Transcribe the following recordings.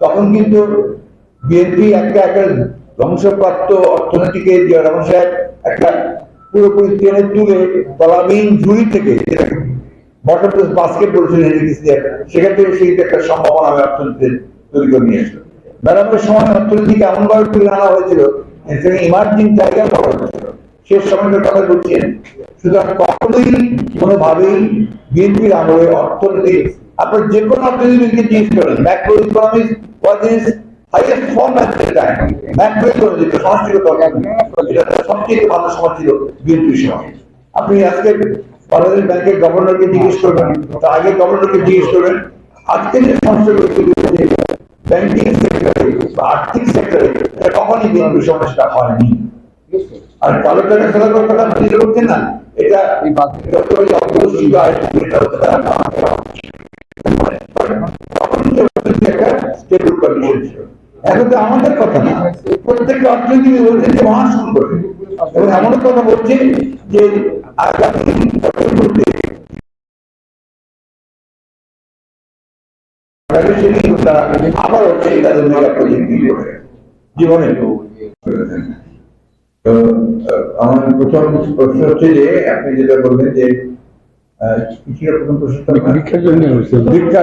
তখন কিন্তু বিএনপি একটা একটা ধ্বংসপ্রাপ্ত অর্থনীতিকে যে রহমান সাহেব একটা পুরোপুরি টেনে তুলে তলাবিহীন ঝুড়ি থেকে বাস্কেট বলছিলেন থেকে সেই একটা সম্ভাবনা আমি অর্থনীতি তৈরি করে নিয়ে ম্যাডামের সময় অর্থনীতিকে এমন ভাবে তুলে আনা হয়েছিল সেখানে ইমার্জিং জায়গা করা হয়েছিল শেষ সময়টার কথা বলছেন সুতরাং কখনোই কোনোভাবেই বিএনপির আমলে অর্থনীতি আপনার যে কোনো অর্থনীতিকে জিজ্ঞেস করেন macro economics was is highest form the time macro economics সবচেয়ে ভালো সময় ছিল বিএনপির সময়। আপনি আজকে বাংলাদেশ ব্যাংকের গভর্নরকে জিজ্ঞেস করবেন, তার আগে গভর্নরকে জিজ্ঞেস করবেন আজকে যে সমস্যাগুলো ব্যাংকিং সেক্টরে বা আর্থিক সেক্টরে এটা কখনই সমস্যা হয়নি আর কথা না, এটা একটা। এখন তো আমাদের কথা না প্রত্যেকটা অর্থনীতি বলছে যে এবং এমন কথা বলছে যে আগামী তারা আবার হচ্ছে তাদের মেগা প্রজেক্ট করবে জীবনে তো আমার প্রথম প্রশ্ন হচ্ছে যে আপনি যেটা বললেন যে আহ, প্রথম প্রশ্নটা পরীক্ষার জন্য হয়েছে।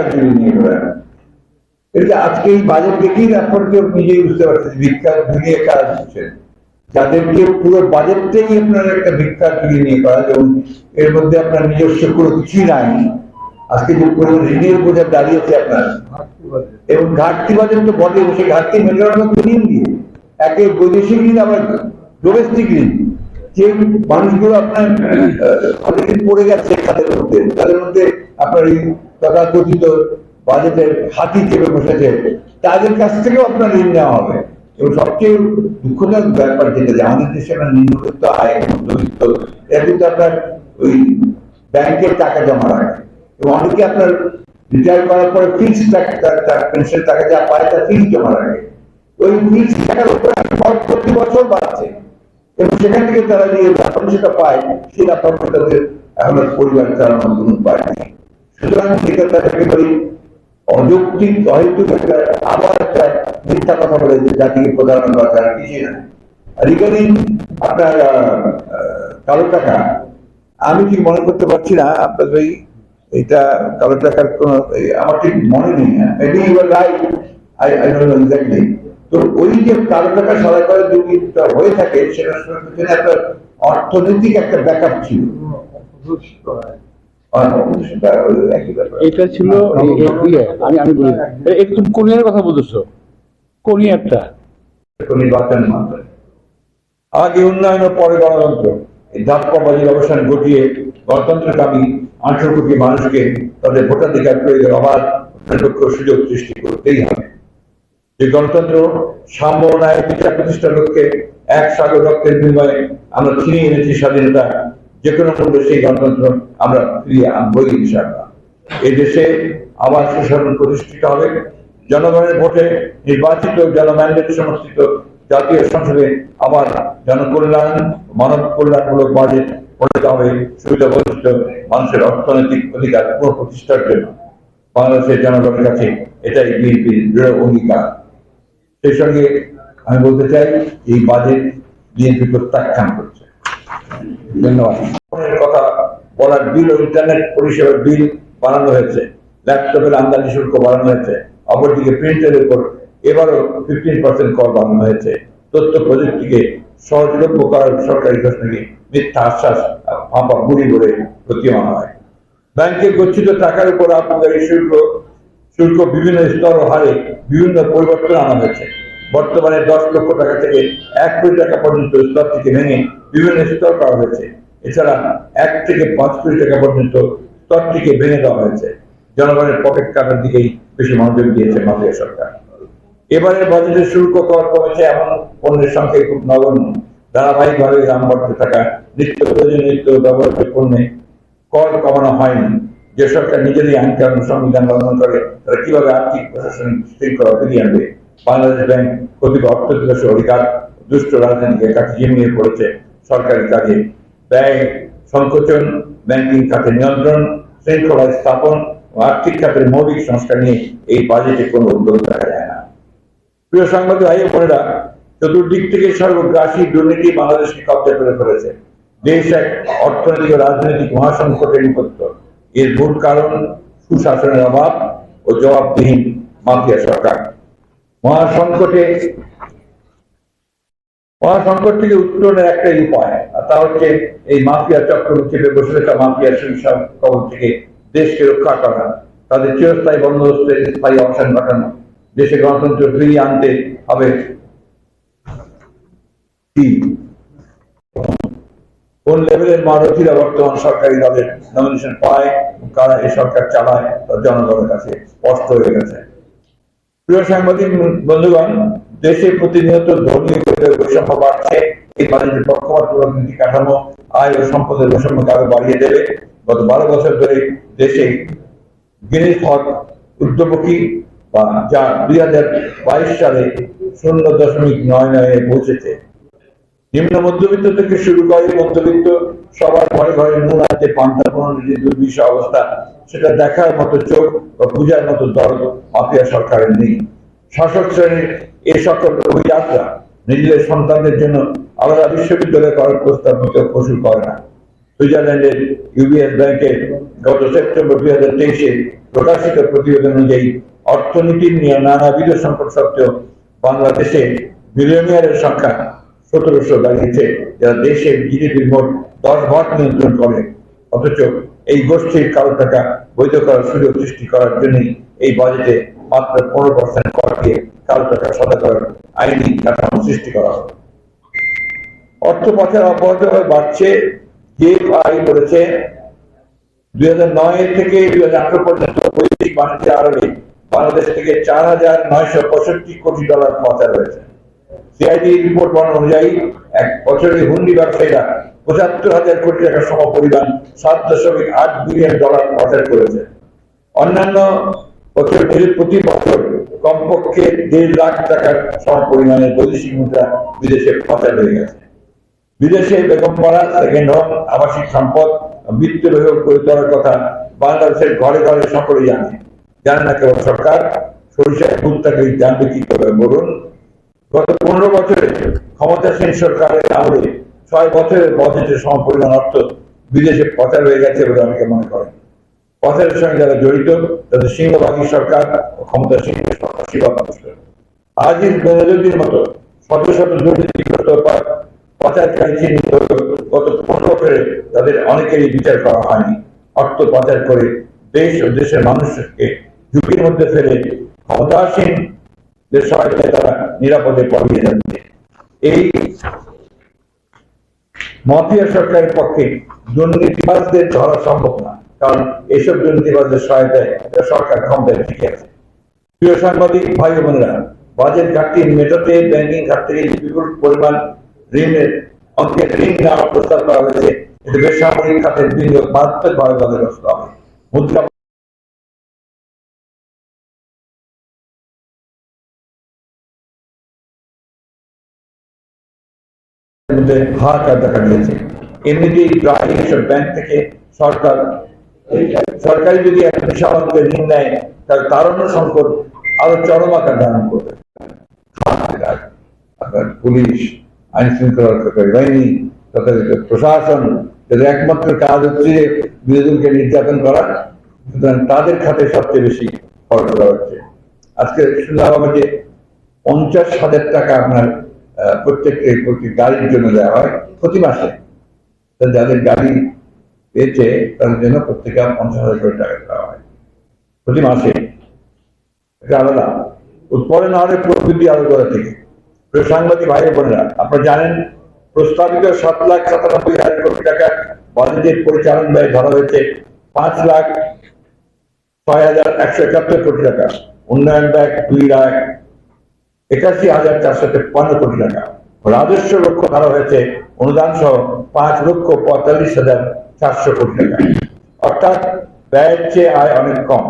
জন্য নিয়ে এটা আজকে এই বাজেট দেখেই আপনার কেউ নিজেই বুঝতে পারছেন ভিক্ষার ঝুলিয়ে কাজ হচ্ছে যাদেরকে পুরো বাজেটটাই আপনার একটা ভিক্ষার ঝুলি নিয়ে করা এবং এর মধ্যে আপনার নিজস্ব কোনো কিছুই নাই। আজকে যে পুরো ঋণের বোঝা দাঁড়িয়েছে আপনার। এবং ঘাটতি বাজার তো বটে সেই ঘাটতি মেটানোর মতো ঋণ দিয়ে। একে বৈদেশিক ঋণ, আবার ডোমেস্টিক ঋণ। যে মানুষগুলো আপনার অনেকদিন পড়ে গেছে তাদের মধ্যে তাদের মধ্যে আপনার এই তথাকথিত বাজেটের হাতি চেপে বসেছে, তাদের কাছ থেকেও আপনার ঋণ নেওয়া হবে। এবং সবচেয়ে দুঃখজনক ব্যাপার যেটা, যে আমাদের দেশে আপনার নিম্নবিত্ত আয়, মধ্যবিত্ত, এরা কিন্তু আপনার ওই ব্যাংকের টাকা জমা রাখে। এবং অনেকে আপনার রিটায়ার করার পরে পেনশন টাকা যা পায় জমা রাখে। ওই টাকার উপরে প্রতি বছর বাড়ছে। এবং সেখান থেকে তারা যে সেটা পায় সেটা তখন তাদের এখন পরিবার চালানোর সুতরাং একেবারে অযৌক্তিক অহেতুক আবার একটা মিথ্যা কথা বলে যে জাতিকে প্রধান দরকার কিছু না। রিগার্ডিং আপনার কালো টাকা, আমি ঠিক মনে করতে পারছি না, আপনার ওই এটা কালো টাকার কোন আমার ঠিক মনে নেই maybe you are right I I don't know exactly তো ওই যে কালো টাকা সাদা করে দুর্নীতিটা হয়ে থাকে সেটা পিছনে একটা অর্থনৈতিক একটা ব্যাকআপ ছিল এটা ছিল ইয়ে, আমি আমি বলি একটু কোরিয়ার কথা বলতেছো কোরিয়ারটা একটা নির্বাচনের মাধ্যমে আগে উন্নয়ন পরে গণতন্ত্র এই ধাপ্পাবাজির অবসান ঘটিয়ে গণতন্ত্রকামী আঠারো কোটি মানুষকে তাদের ভোটাধিকার প্রয়োগের অবাধ নিরপেক্ষ সুযোগ সৃষ্টি করতেই হবে। যে গণতন্ত্র সাম্য ন্যায় বিচার প্রতিষ্ঠার লক্ষ্যে এক সাগর রক্তের বিনিময়ে আমরা ছিনিয়ে এনেছি স্বাধীনতা যে কোনো মূল্যে সেই গণতন্ত্র আমরা ফিরিয়ে আনবই ইনশাআল্লাহ। এই দেশে আবার সুশাসন প্রতিষ্ঠিত হবে। জনগণের ভোটে নির্বাচিত জনম্যান্ডেট সমর্থিত জাতীয় সংসদে আবার জনকল্যাণ মানব কল্যাণমূলক বাজেট পড়তে হবে সুবিধা বঞ্চিত মানুষের অর্থনৈতিক অধিকার পুনঃপ্রতিষ্ঠার জন্য বাংলাদেশের জনগণের কাছে এটাই বিএনপির দৃঢ় অঙ্গীকার সেই সঙ্গে আমি বলতে চাই, এই বাজেট বিএনপি প্রত্যাখ্যান করছে। ধন্যবাদ। কথা বলার বিল ও ইন্টারনেট পরিষেবার বিল বানানো হয়েছে। ল্যাপটপের আমদানি শুল্ক বাড়ানো হয়েছে। অপরদিকে প্রিন্টের উপর এবারও ফিফটিন পার্সেন্ট কর বাড়ানো হয়েছে। তথ্য প্রযুক্তিকে সহজলভ্য করার সরকারি ঘোষণাকে মিথ্যা আশ্বাস ফাঁপা গুড়ি করে প্রতীয়মান হয়। ব্যাংকে গচ্ছিত টাকার উপর আপনাদের শুল্ক শুল্ক বিভিন্ন স্তর হারে বিভিন্ন পরিবর্তন আনা হয়েছে। বর্তমানে দশ লক্ষ টাকা থেকে এক কোটি টাকা পর্যন্ত স্তর থেকে ভেঙে বিভিন্ন স্তর করা হয়েছে। এছাড়া এক থেকে পাঁচ কোটি টাকা পর্যন্ত স্তরটিকে ভেঙে দেওয়া হয়েছে। জনগণের পকেট কাটার দিকেই বেশি মনোযোগ দিয়েছে মাফিয়া সরকার। এবারের বাজেটের শুল্ক কর কমেছে এমন পণ্যের সংখ্যাই খুব নগণ্য। ধারাবাহিকভাবে দাম বাড়তে থাকা নিত্য প্রয়োজনীয় ব্যবহৃত পণ্যে কর কমানো হয়নি। যে সরকার নিজেরই আইন কানুন সংবিধান লঙ্ঘন করে, তারা কীভাবে আর্থিক, প্রশাসনিক শৃঙ্খলা ফিরিয়ে আনবে? বাংলাদেশ ব্যাংক কতিপয় অর্থ দিবসের অধিকার দুষ্ট রাজনীতিকে কাছে জিমিয়ে পড়েছে সরকারি কাজে। ব্যয়, সংকোচন ব্যাংকিং খাতে নিয়ন্ত্রণ শৃঙ্খলা স্থাপন ও আর্থিক খাতের মৌলিক সংস্কার নিয়ে এই বাজেটে কোনো উদ্যোগ দেখা প্রিয় সাংবাদিক, ভাই বোনেরা, চতুর্দিক থেকে সর্বগ্রাসী দুর্নীতি বাংলাদেশকে কব্জা করে ফেলেছে। দেশ এক অর্থনৈতিক ও রাজনৈতিক মহাসংকটে নিপত্ত এর মূল কারণ সুশাসনের অভাব ও জবাবদিহীন মাফিয়া সরকার। মহাসংকটে মহাসংকট থেকে উত্তরণের একটাই উপায়, আর তা হচ্ছে এই মাফিয়া চক্র চেপে বসে থাকা মাফিয়া সংসার কবল থেকে দেশকে রক্ষা করা। তাদের চিরস্থায়ী বন্দোবস্তের স্থায়ী অবসান ঘটানো। দেশে গণতন্ত্র ফিরিয়ে আনতে হবে। কোন লেভেলের মারথীরা বর্তমান সরকারি দলের নমিনেশন পায়? কারা এই সরকার চালায়? তা জনগণের কাছে স্পষ্ট হয়ে গেছে। প্রিয় সাংবাদিক বন্ধুগণ, দেশে প্রতিনিয়ত ধর্মীয় বৈষম্য বাড়ছে। এই বাণিজ্যের পক্ষপাত রাজনীতি কাঠামো আয় ও সম্পদের বৈষম্যকে আরও বাড়িয়ে দেবে। গত বারো বছর ধরে দেশে গিনিস হক উদ্যোগী যা দুই হাজার বাইশ সালে শূন্য দশমিক নয় পৌঁছেছে। নিম্ন মধ্যবিত্ত থেকে শুরু করে মধ্যবিত্ত সবার ঘরে ঘরে নুন আনতে পান্তা দুর্বিষহ অবস্থা, সেটা দেখার মতো চোখ বা পূজার মতো মাফিয়া সরকারের নেই। শাসক শ্রেণির এ সকল অভিযাত্রা নিজেদের সন্তানদের জন্য আলাদা বিশ্ববিদ্যালয় করার প্রস্তাব দিতে কসুর করে না। সুইজারল্যান্ডের ইউবিএস ব্যাংকের গত সেপ্টেম্বর দুই হাজার তেইশে প্রকাশিত প্রতিবেদন অনুযায়ী অর্থনীতির নিয়ে নানাবিধ সংকট সত্ত্বেও বাংলাদেশে বিলিয়নিয়ারের সংখ্যা সতেরোশো দাঁড়িয়েছে যারা দেশের জিডিপির মোট দশ ভাগ নিয়ন্ত্রণ করে। অথচ এই গোষ্ঠীর কালো টাকা বৈধ করার সুযোগ সৃষ্টি করার জন্যই এই বাজেটে মাত্র পনেরো পার্সেন্ট কর দিয়ে কালো টাকা সাদা করার আইনি কাঠামো সৃষ্টি করা হবে অর্থ পাচার অব্যাহতভাবে বাড়ছে। যে আই করেছে দুই হাজার নয় থেকে দুই হাজার আঠারো পর্যন্ত বৈদেশিক বাণিজ্যের আড়ালে বাংলাদেশ থেকে চার হাজার নয়শো পঁয়ষট্টি কোটি ডলার পাচার হয়েছে সিআইডি রিপোর্ট অনুযায়ী এক বছরে হুন্ডি ব্যবসায়ীরা পঁচাত্তর হাজার কোটি টাকা সম পরিমাণ সাত দশমিক আট বিলিয়ন ডলার পাচার করেছে। অন্যান্য বছর প্রতি বছর কমপক্ষে দেড় লাখ টাকার সম পরিমাণের বৈদেশিক মুদ্রা বিদেশে পাচার হয়ে গেছে। বিদেশে বেগম পাড়া সেকেন্ড হোম আবাসিক সম্পদ বৃত্ত করে তোলার কথা বাংলাদেশের ঘরে ঘরে সকলে জানে। জানে না কেবল সরকার সরিষার ভুট্টাকে জানবে কি করে বলুন? গত পনেরো বছরে ক্ষমতাসীন সরকারের আমলে ছয় বছরের বাজেটের সমপরিমাণ অর্থ বিদেশে পাচার হয়ে গেছে বলে অনেকে মনে করেন। পাচারের সঙ্গে যারা জড়িত, তাদের সিংহভাগী সরকার ও ক্ষমতাসীন মানুষের আজিজ বেনজুদ্দিন মতো শত শত দুর্নীতিগ্রস্ত পা- পাচারকারী চিহ্নিত গত পনেরো বছরে তাদের অনেকেরই বিচার করা হয়নি। অর্থ পাচার করে দেশ ও দেশের মানুষকে ঝুঁকির মধ্যে ফেলে ক্ষমতাসীন সহায়তায় তারা নিরাপদে পালিয়ে যাচ্ছে। এই মাফিয়া সরকারের পক্ষে দুর্নীতিবাজদের ধরা সম্ভব না, কারণ এসব দুর্নীতিবাজদের সহায়তায় সরকার ক্ষমতায় টিকে আছে। প্রিয় সাংবাদিক, ভাই বোনেরা, বাজেট ঘাটতি মেটাতে ব্যাংকিং খাত থেকে বিপুল পরিমাণ ঋণের অঙ্কের ঋণ নেওয়ার প্রস্তাব করা হয়েছে। এতে বেসামরিক খাতের বিনিয়োগ মারাত্মকভাবে বাধাগ্রস্ত হবে। মুদ্রা মধ্যে হাহাকার দেখা দিয়েছে এমনিতেই প্রায় ব্যাংক থেকে সরকার, সরকারি যদি একটা ঋণ নেয় তারণ্য সংকট আরও চরম আকার ধারণ করবে। পুলিশ, আইন শৃঙ্খলা বাহিনী, তথাকথিত প্রশাসন একমাত্র কাজ হচ্ছে যে বিরোধীকে নির্যাতন করা। সুতরাং তাদের খাতে সবচেয়ে বেশি খরচ করা হচ্ছে। আজকে শুনলাম আমার যে পঞ্চাশ হাজার টাকা আপনার আহ, প্রত্যেকটি প্রতি গাড়ির জন্য দেওয়া হয় প্রতি মাসে। যাদের গাড়ি পেয়েছে তাদের জন্য প্রত্যেকে পঞ্চাশ হাজার করে টাকা দেওয়া হয়। প্রতি মাসে। এটা আলাদা। উৎপাদন হারে প্রবৃদ্ধি আরও করা থেকে। সাংবাদিক ভাই বোনেরা আপনারা জানেন প্রস্তাবিত সাত লাখ সাতানব্বই হাজার কোটি টাকা বাজেটের পরিচালন ব্যয় ধরা হয়েছে পাঁচ লাখ ছয় হাজার একশো একাত্তর কোটি টাকা। উন্নয়ন ব্যয় দুই লাখ একাশি হাজার চারশো তেপ্পান্ন কোটি টাকা। রাজস্ব লক্ষ্য ধরা হয়েছে অনুদান সহ পাঁচ লক্ষ পঁয়তাল্লিশ হাজার চারশো কোটি টাকা। অর্থাৎ ব্যয়ের চেয়ে আয় অনেক কম।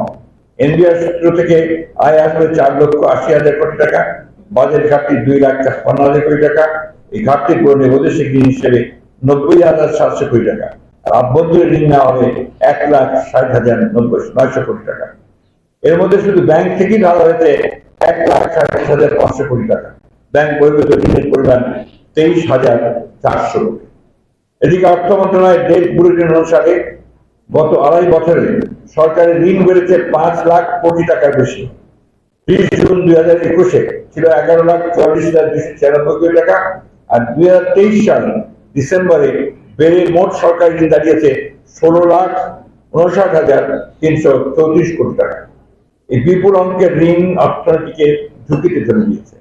এনবিআর সূত্র থেকে আয় আসবে চার লক্ষ আশি হাজার কোটি টাকা। বাজেট ঘাটতি দুই লাখ ছাপ্পান্ন হাজার কোটি টাকা। এই ঘাটতি পূরণে বৈদেশিক ঋণ হিসেবে নব্বই হাজার সাতশো কোটি টাকা। আর আভ্যন্তরীণ ঋণ নেওয়া হবে এক লাখ ষাট হাজার নব্বই নয়শো কোটি টাকা। এর মধ্যে শুধু ব্যাংক থেকেই ধরা হয়েছে এক লাখ সাতাশ হাজার পাঁচশো কোটি টাকা। ব্যাংক বহির্ভূত ঋণের পরিমাণ তেইশ হাজার চারশো কোটি। এদিকে অর্থ মন্ত্রণালয়ের ডেট বুলেটিন অনুসারে গত আড়াই বছরে সরকারের ঋণ বেড়েছে পাঁচ লাখ কোটি টাকার বেশি। ত্রিশ জুন দুই হাজার একুশে ছিল এগারো লাখ চুয়াল্লিশ হাজার দুশো ছিয়ানব্বই কোটি টাকা আর দুই হাজার তেইশ সাল ডিসেম্বরে বেড়ে মোট সরকারি ঋণ দাঁড়িয়েছে ষোলো লাখ উনষাট হাজার তিনশো চৌত্রিশ কোটি টাকা। এই বিপুল অঙ্কের ঋণ অর্থনীতিকে ঝুঁকিতে চলে দিয়েছে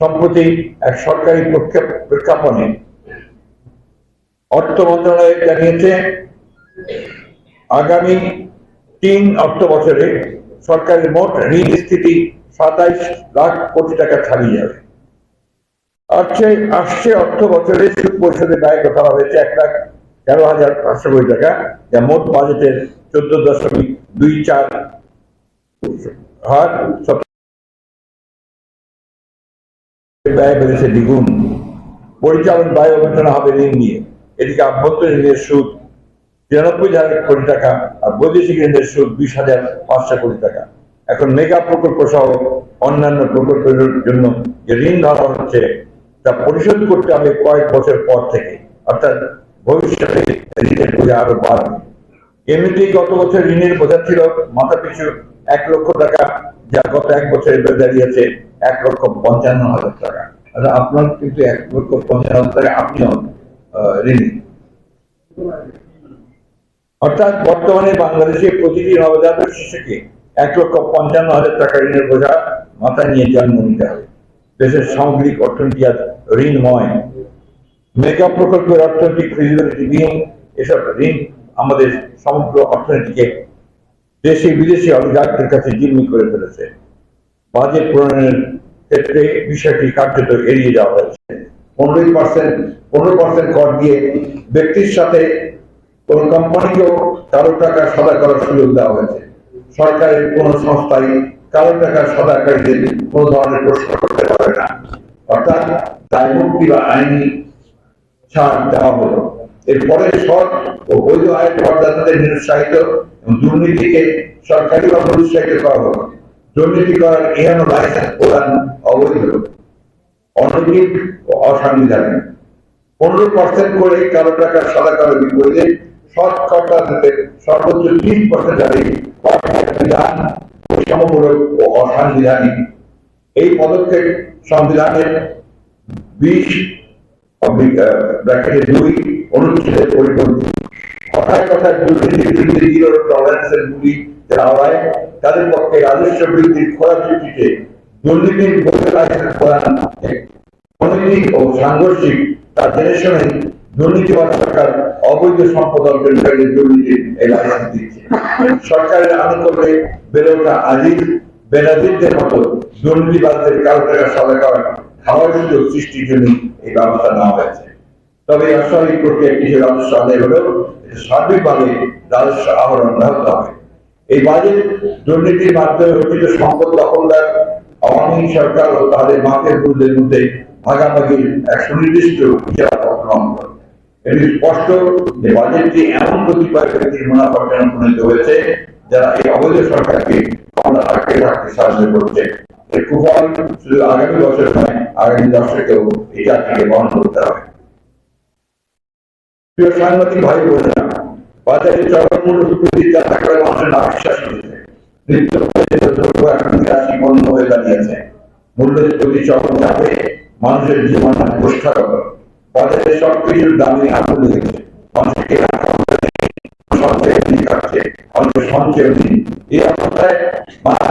সম্প্রতি এক সরকারি প্রক্ষেপ- প্রেক্ষাপটে অর্থ মন্ত্রণালয় জানিয়েছে, আগামী তিন অর্থ বছরে সরকারের মোট ঋণ স্থিতি সাতাইশ লাখ কোটি টাকা ছাড়িয়ে যাবে। আসছে আসছে অর্থ বছরে সুদ পরিশোধে ব্যয় করা হয়েছে এক লাখ তেরো হাজার পাঁচশো কোটি টাকা, যা মোট বাজেটের চোদ্দ দশমিক দুই চার দ্বিগুণ। পরিচালন ব্যয় হবে ঋণ নিয়ে। এদিকে আভ্যন্তরীণ ঋণের সুদ তিরানব্বই হাজার কোটি টাকা আর বৈদেশিক ঋণের সুদ বিশ হাজার পাঁচশো কোটি টাকা। এখন মেগা প্রকল্প সহ অন্যান্য প্রকল্পের জন্য যে ঋণ ধরা হচ্ছে, তা পরিশোধ করতে হবে কয়েক বছর পর থেকে। অর্থাৎ ভবিষ্যতে ঋণের বোঝা আরও বাড়বে। এমনিতেই গত বছর ঋণের বোঝা ছিল মাথা পিছু এক লক্ষ টাকা যা গত এক বছরের বেড়ে দাঁড়িয়েছে এক লক্ষ পঞ্চান্ন হাজার টাকা। আচ্ছা, আপনার কিন্তু এক লক্ষ পঞ্চান্ন হাজার টাকা আপনিও ঋণী। অর্থাৎ বর্তমানে বাংলাদেশে প্রতিটি নবজাতক শিশুকে এক লক্ষ পঞ্চান্ন হাজার টাকা ঋণের বোঝা মাথায় নিয়ে জন্ম নিতে হবে। দেশের সামগ্রিক অর্থনীতি আজ ঋণময়। মেগা প্রকল্পের অর্থনৈতিক ফিজিবিলিটি বিহীন এসব ঋণ আমাদের সমগ্র অর্থনীতিকে দেশি বিদেশি অলিগারদের কাছে জিম্মি করে ফেলেছে। বাজেট প্রণয়নের ক্ষেত্রে বিষয়টি কার্যত এড়িয়ে যাওয়া হয়েছে। পনেরোই পার্সেন্ট, পনেরো পার্সেন্ট কর দিয়ে ব্যক্তির সাথে কোন কোম্পানিকেও কারও টাকা সাদা করার সুযোগ দেওয়া হয়েছে। সরকারের কোন সংস্থায় কারও টাকা সাদাকারীদের কোন ধরনের প্রশ্ন করতে পারে না। অর্থাৎ দায় মুক্তি বা আইনি ছাড় দেওয়া হলো। এরপরে সৎ ও বৈধ আয়ের করদাতাদের নিরুৎসাহিত এবং দুর্নীতিকে সরকারি বা নিরুৎসাহিত করা হলো দুর্নীতি করার এহেন লাইসেন্স প্রদান অবৈধ, অনৈতিক ও অসাংবিধানিক। পনেরো পার্সেন্ট করে কারও টাকা সাদা কারও বিপরীতে সৎ কর্তাদের সর্বোচ্চ ত্রিশ পার্সেন্ট হারে বিধান বৈষম্যমূলক ও অসাংবিধানিক। এই পদক্ষেপ সংবিধানের বিশ ব্র্যাকেটে দুই অনুচ্ছেদের পরিপন্থী। কথায় কথায় বিরুদ্ধে জিরো যারা হয়, তাদের পক্ষে রাজস্ব বৃদ্ধির ভিত্তিতে দুর্নীতির প্রদান অনৈতিক ও সাংঘর্ষিক জেনে শুনে দুর্নীতিবাদ সরকার অবৈধ সম্পদ অর্জনকারীদের দুর্নীতির এই লাইসেন্স দিচ্ছে। সরকারের আনুকূল্যে আজিজ মতো দুর্নীতিবাদদের কারও টাকা খাওয়ার সুযোগ সৃষ্টির জন্য এই ব্যবস্থা নেওয়া হয়েছে। তবে অস্বাভাবিক প্রক্রিয়া কিছু রাজস্ব আদায় হলেও সার্বিকভাবে রাজস্ব আহরণ ব্যাহত হবে। এই বাজেট দুর্নীতির মাধ্যমে অর্জিত সম্পদ দখলদার আওয়ামী সরকার ও তাদের মাফের পুরুষদের মধ্যে ভাগাভাগির এক সুনির্দিষ্ট এটি স্পষ্ট যে বাজেটটি এমন কতিপয় ব্যক্তির মুনাফার প্রণীত হয়েছে, যারা এই অবৈধ সরকারকে ক্ষমতা আটকে রাখতে সাহায্য করছে। এর কুফল শুধু আগামী বছর নয়, আগামী দশকেও এই জাতিকে বহন করতে হবে। প্রিয় সাংবাদিক ভাই বোনেরা বাজারে চরম মূল্য যা থাকলে মানুষের না বিশ্বাস করেছে নিত্য দ্রব্য এখন বিরাশি পণ্য হয়ে দাঁড়িয়েছে। মূল্যের প্রতি চরম চাপে মানুষের জীবন দুষ্করত বাজারে সবকিছুর দামে আগুন ক্ষমতা নেই, সঞ্চয়ের দিন কাটছে সঞ্চয় এই অবস্থায় মানুষ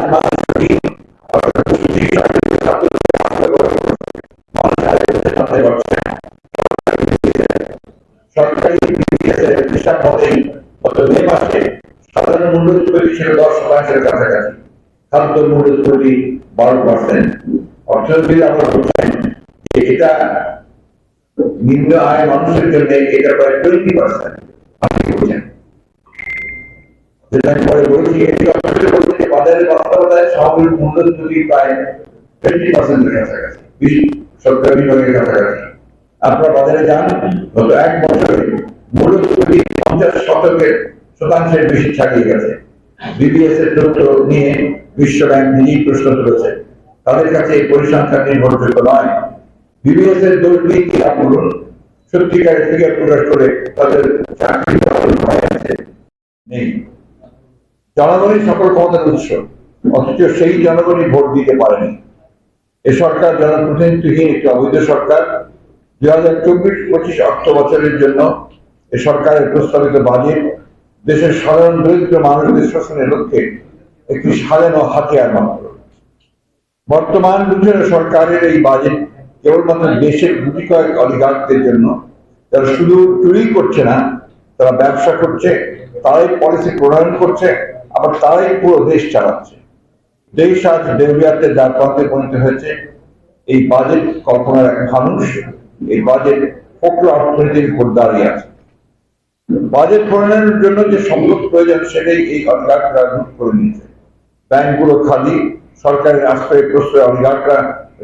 শতাংশের কাছাকাছি। খাদ্য মূল্যস্ফীতি বারো পার্সেন্ট অর্থনীতিবিদ আবার বলছেন যে এটা নিম্ন আয় মানুষের জন্য এটা প্রায় টোয়েন্টি পার্সেন্ট আপনি বলছেন? যেটা পরে বলেছি, এটি অর্থনীতি বাস্তবতায় প্রায় টোয়েন্টি পার্সেন্টের কাছাকাছি। বিভাগের কাছাকাছি। আপনারা বাজারে যান, গত এক বছরে মূল্যস্ফীতি পঞ্চাশ শতকের শতাংশের বেশি ছাড়িয়ে গেছে। বিবিএস এর তথ্য নিয়ে বিশ্ব ব্যাংক নিজেই প্রশ্ন তুলেছে। তাদের কাছে এই পরিসংখ্যান নির্ভরযোগ্য নয়। বিবিএস এর দোষ দিয়ে কি লাভ বলুন? সত্যিকারের প্রকাশ করে তাদের চাকরি নেই। জনগণই সকল ক্ষমতার উৎস, অথচ সেই জনগণই ভোট দিতে পারেনি। এ সরকার জনপ্রতিনিধিহীন একটি অবৈধ সরকার, দুই হাজার চব্বিশ পঁচিশ অর্থ বছরের জন্য এ সরকারের প্রস্তাবিত বাজেট দেশের সাধারণ দরিদ্র মানুষদের শোষণের লক্ষ্যে একটি সাজানো হাতিয়ার মাত্র। বর্তমান লুঠের সরকারের এই বাজেট কেবলমাত্র দেশের গুটি কয়েক অলিগার্কদের জন্য। যারা শুধু চুরি করছে না, তারা ব্যবসা করছে, তারাই পলিসি প্রণয়ন করছে, আবার তারাই পুরো দেশ চালাচ্ছে। দেশ আজ দেউলিয়াতে যার প্রান্তে পরিণত হয়েছে, এই বাজেট কল্পনার এক মানুষ, এই বাজেট ফোকলা অর্থনীতির উপর দাঁড়িয়ে আছে। বাজেট প্রণয়নের জন্য যে সম্পদ প্রয়োজন সেটাই এই অলিগার্করা লুট করে নিয়েছে। ব্যাংকগুলো খালি, সরকারের আশ্রয় প্রশ্রয় অলিগার্করা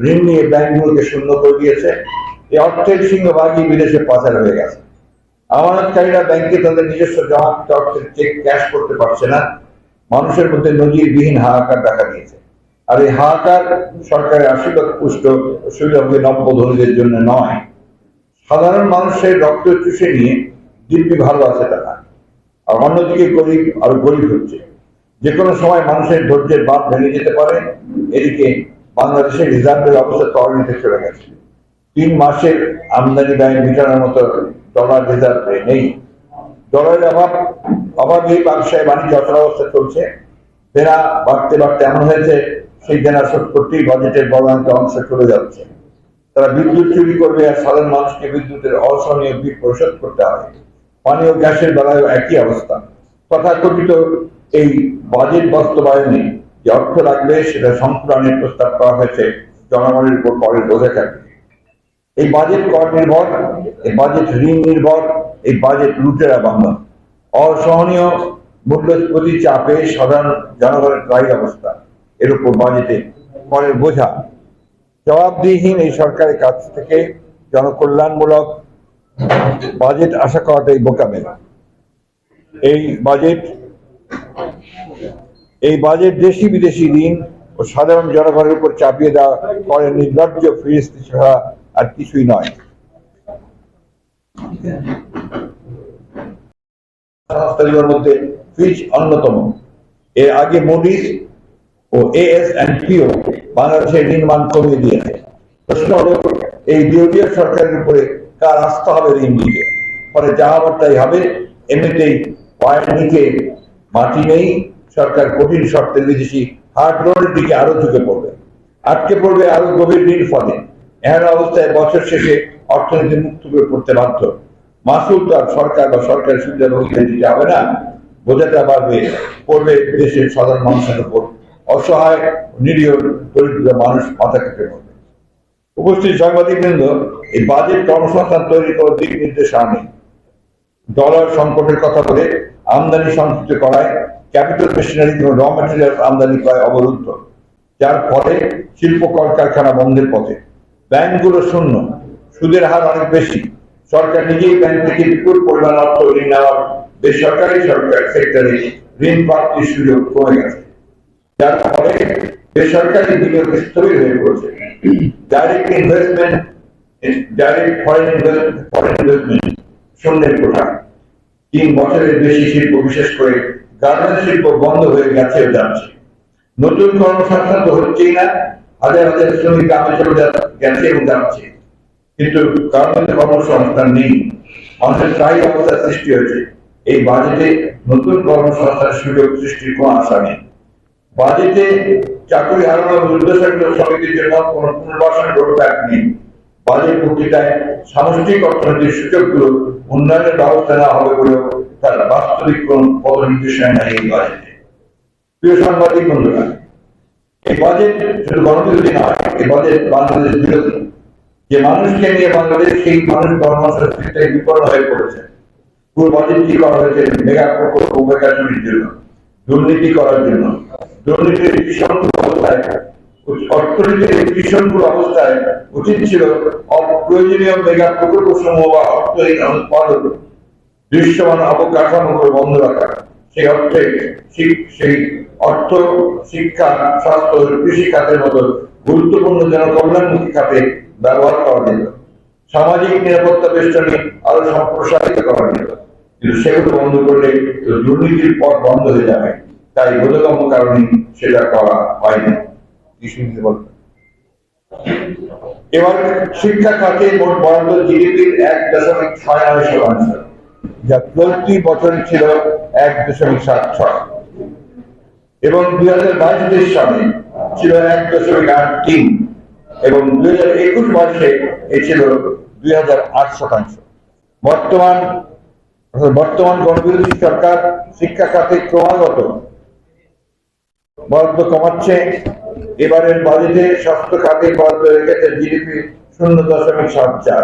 ঋণ নিয়ে ব্যাংকগুলোকে শূন্য করে দিয়েছে। এই অর্থের সিংহভাগই বিদেশে পাচার হয়ে গেছে। আমানতকারীরা ব্যাংকে তাদের নিজস্ব জমাকৃত অর্থের চেক ক্যাশ করতে পারছে না। মানুষের মধ্যে নজিরবিহীন হাহাকার দেখা দিয়েছে। আর এই হাহাকার সরকারের আশীর্বাদ পুষ্ট সুবিধাভোগী নব্য ধনীদের জন্য নয়। সাধারণ মানুষের রক্ত চুষে নিয়ে দিব্যি ভালো আছে তারা আর অন্যদিকে গরিব আরও গরিব হচ্ছে। যে কোনো সময় মানুষের ধৈর্যের বাদ ভেঙে যেতে পারে। এদিকে বাংলাদেশের রিজার্ভের অবস্থা তরণিতে চলে গেছে। তিন মাসের আমদানি ব্যয় মেটানোর মতো ডলার রিজার্ভ নেই। ডলারের অভাব, অভাবে ব্যবসায় বাণিজ্য অচলাবস্থা চলছে। দেনা বাড়তে বাড়তে এমন হয়েছে, সেই দেনা শোধ বাজেটের বড় অংশ চলে যাচ্ছে। তারা বিদ্যুৎ চুরি করবে আর সাধারণ মানুষকে বিদ্যুতের অসহনীয় বিল পরিশোধ করতে হবে। পানি ও গ্যাসের বেলায়ও একই অবস্থা। তথাকথিত এই বাজেট বাস্তবায়নে যে অর্থ লাগবে, সেটা সংকুলানের প্রস্তাব করা হয়েছে জনগণের উপর করের বোঝা থাকবে এই বাজেট কর নির্ভর, এই বাজেট ঋণ নির্ভর, এই বাজেট লুটেরা বাংলা অসহনীয় মূল্যস্ফীতি চাপে সাধারণ জনগণের ত্রায়ী অবস্থা। এর উপর বাজেটে করের বোঝা। জবাবদিহীন এই সরকারের কাছ থেকে জনকল্যাণমূলক বাজেট আশা করাটাই বোকামেলা এই বাজেট এই বাজেট দেশি বিদেশি ঋণ ও সাধারণ জনগণের উপর চাপিয়ে দেওয়া করে নির্লজ্জ ফিরিস্তি ছাড়া আর কিছুই নয়। মধ্যে ফিচ অন্যতম। এর আগে মোডিস ও এএস অ্যান্ড পিও বাংলাদেশের মান কমিয়ে দিয়েছে। প্রশ্ন হলো, এই দেউলিয়া সরকারের উপরে কার আস্থা হবে ঋণ দিতে ফলে যা হবার তাই হবে, এমনিতেই নিচে মাটি নেই, সরকার কঠিন শর্তে বিদেশি হার্ড লোনের দিকে আরও ঝুঁকে পড়বে। আটকে পড়বে আরও গভীর ঋণ ফলে এমন অবস্থায় বছর শেষে অর্থনীতি মুক্ত করে পড়তে বাধ্য। মাসুল তো আর সরকার বা সরকারের সুবিধাভোগীদের দিতে না। বোঝাটা বাড়বে, পড়বে দেশের সাধারণ মানুষের উপর। অসহায়, নিরীহ, দরিদ্র মানুষ মাথা কেটে পড়বে। উপস্থিত সাংবাদিক বৃন্দ এই বাজেট কর্মসংস্থান তৈরি করার দিক নির্দেশনা নেই ডলার সংকটের কথা বলে আমদানি সংকুচিত করায় ক্যাপিটাল মেশিনারি এবং র ম্যাটেরিয়াল আমদানি প্রায় অবরুদ্ধ। যার ফলে শিল্প কলকারখানা বন্ধের পথে। ব্যাংকগুলো শূন্য, সুদের হার অনেক বেশি। সরকার নিজেই ব্যাংক থেকে বিপুল পরিমাণ অর্থ ঋণ নেওয়ার বেসরকারি সরকার সেক্টরে ঋণ প্রাপ্তির সুযোগ কমে গেছে। যার ফলে বেসরকারি বিনিয়োগ স্থবির হয়ে পড়েছে। Direct investment direct foreign investment শূন্যের কোঠা তিন বছরের বেশি শিল্প, বিশেষ করে শিল্প বন্ধ হয়ে গেছে যাচ্ছে। নতুন কর্মসংস্থান তো হচ্ছেই না, হাজার হাজার শ্রমিক গ্রামে চলে গেছে এবং যাচ্ছে। কিন্তু কর্মসংস্থান নেই, মানুষের স্থায়ী অবস্থা সৃষ্টি হয়েছে। এই বাজেটে নতুন কর্মসংস্থানের সুযোগ সৃষ্টির কোনো আশা নেই। বাজেটে চাকরি হারানোর দুর্দশাগ্রস্ত শ্রমিকদের জন্য কোনো পুনর্বাসন রোডম্যাপ নেই। বাজেট বক্তৃতায় সামষ্টিক অর্থনীতির সূচকগুলো উন্নয়নের ব্যবস্থা নেওয়া হবে বলেও তার বাস্তবিক কোন পদ নির্দেশনা নেই বাজেটে। প্রিয় সাংবাদিক বন্ধুরা, এই বাজেট শুধু গণবিরোধী নয়, এই বাজেট বাংলাদেশ বিরোধী। যে মানুষকে নিয়ে বাংলাদেশ সেই মানুষ কর্মসংস্কৃতিতে বিপন্ন হয়ে পড়েছে। পুরো বাজেট কি করা হয়েছে মেগা প্রকল্প মেগা জন্য, দুর্নীতি করার জন্য। দুর্নীতির ভীষণ অর্থনীতির মতো গুরুত্বপূর্ণ জনকল্যাণমুখী খাতে ব্যবহার করা যেত। সামাজিক নিরাপত্তা বেষ্টনী আরও সম্প্রসারিত করা যেত। কিন্তু সেগুলো বন্ধ করলে দুর্নীতির পথ বন্ধ হয়ে যাবে। তাই বোধগম্য কারণে সেটা করা হয়নি। শুনতে বলবেন এবার শিক্ষা খাতে মোট বরাদ্দ জিডিপির এক দশমিক ছয় নয় শতাংশ, যা বছর ছিল এক দশমিক সাত ছয়। এবং দুই হাজার বাইশ তেইশ সালে ছিল এক দশমিক আট তিন, এবং দুই হাজার একুশ মাসে এ ছিল দুই হাজার আট শতাংশ। বর্তমান বর্তমান গণবিরোধী সরকার শিক্ষা খাতে ক্রমাগত বরাদ্দ কমাচ্ছে। এবারের বাজেটে স্বাস্থ্য খাতে বরাদ্দ রেখেছে জিডিপি শূন্য দশমিক সাত চার